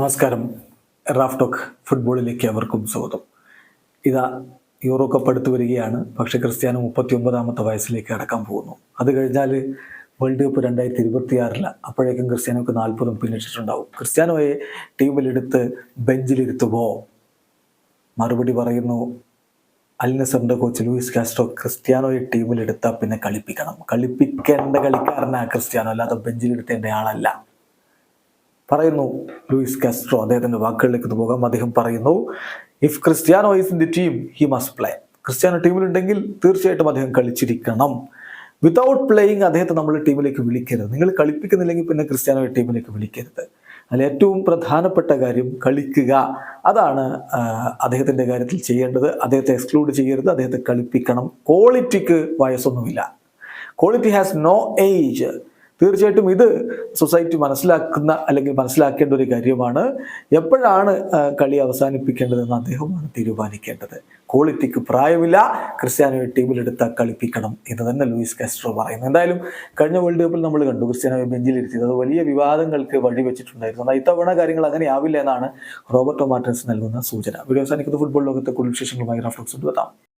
നമസ്കാരം. Raf talk ഫുട്ബോളിലേക്ക് അവർക്കും സ്വാഗതം. ഇതാ യൂറോ കപ്പ് അടുത്ത് വരികയാണ്. പക്ഷേ ക്രിസ്ത്യാനോ മുപ്പത്തി ഒമ്പതാമത്തെ വയസ്സിലേക്ക് അടക്കാൻ പോകുന്നു. അത് കഴിഞ്ഞാൽ വേൾഡ് കപ്പ് രണ്ടായിരത്തി ഇരുപത്തിയാറില്ല അപ്പോഴേക്കും ക്രിസ്ത്യാനോക്ക് നാൽപ്പതും പിന്നിട്ടിട്ടുണ്ടാവും. ക്രിസ്ത്യാനോയെ ടീമിലെടുത്ത് ബെഞ്ചിലിരുത്തുമോ മറുപടി പറയുന്നു അൽ നസറിന്റെ കോച്ച് ലൂയിസ് കാസ്ട്രോ ക്രിസ്ത്യാനോയെ ടീമിലെടുത്താൽ പിന്നെ കളിപ്പിക്കണം. കളിപ്പിക്കേണ്ട കളിക്കാരനാണ് ക്രിസ്ത്യാനോ അല്ലാതെ ബെഞ്ചിലെടുത്തേണ്ട ആളല്ല. പറയുന്നു ലൂയിസ് കാസ്ട്രോ അദ്ദേഹത്തിന്റെ വാക്കുകളിലേക്ക് പോകാം. അദ്ദേഹം പറയുന്നു if Cristiano is in the team he must play Cristiano ടീമിലുണ്ടെങ്കിൽ തീർച്ചയായിട്ടും അദ്ദേഹം കളിച്ചിരിക്കണം. വിതൗട്ട് പ്ലേയിങ് അദ്ദേഹത്തെ നമ്മൾ ടീമിലേക്ക് വിളിക്കരുത്. നിങ്ങൾ കളിപ്പിക്കുന്നില്ലെങ്കിൽ പിന്നെ ക്രിസ്ത്യാനോ ടീമിലേക്ക് വിളിക്കരുത്. അതിൽ ഏറ്റവും പ്രധാനപ്പെട്ട കാര്യം കളിക്കുക. അതാണ് അദ്ദേഹത്തിന്റെ കാര്യത്തിൽ ചെയ്യേണ്ടത്. അദ്ദേഹത്തെ എക്സ്ക്ലൂഡ് ചെയ്യരുത്. അദ്ദേഹത്തെ കളിപ്പിക്കണം. ക്വാളിറ്റിക്ക് വയസ്സൊന്നുമില്ല. ക്വാളിറ്റി ഹാസ് നോ ഏജ് തീർച്ചയായിട്ടും ഇത് സൊസൈറ്റി മനസ്സിലാക്കുന്ന അല്ലെങ്കിൽ മനസ്സിലാക്കേണ്ട ഒരു കാര്യമാണ്. എപ്പോഴാണ് കളി അവസാനിപ്പിക്കേണ്ടതെന്ന് അദ്ദേഹമാണ് തീരുമാനിക്കേണ്ടത്. ക്വാളിറ്റിക്ക് പ്രായമില്ല. ക്രിസ്ത്യാനോയെ ടീമിലെടുത്ത് കളിപ്പിക്കണം എന്ന് തന്നെ ലൂയിസ് കാസ്ട്രോ പറയുന്നു. എന്തായാലും കഴിഞ്ഞ വേൾഡ് കപ്പിൽ നമ്മൾ കണ്ടു ക്രിസ്ത്യാനോയെ ബെഞ്ചിലിരുത്തിയത്. അത് വലിയ വിവാദങ്ങൾക്ക് വഴിവെച്ചിട്ടുണ്ടായിരുന്നു എന്നാൽ ഇത്തവണ കാര്യങ്ങൾ അങ്ങനെ ആവില്ല എന്നാണ് റോബർട്ടോ മാർട്ടിൻസ് നൽകുന്ന സൂചന. വീഡിയോ അവസാനിക്കുന്ന. ഫുട്ബോൾ ലോകത്തെ കൂടുതൽ വിശേഷങ്ങളുമായി റഫ്ലക്സ് എത്താം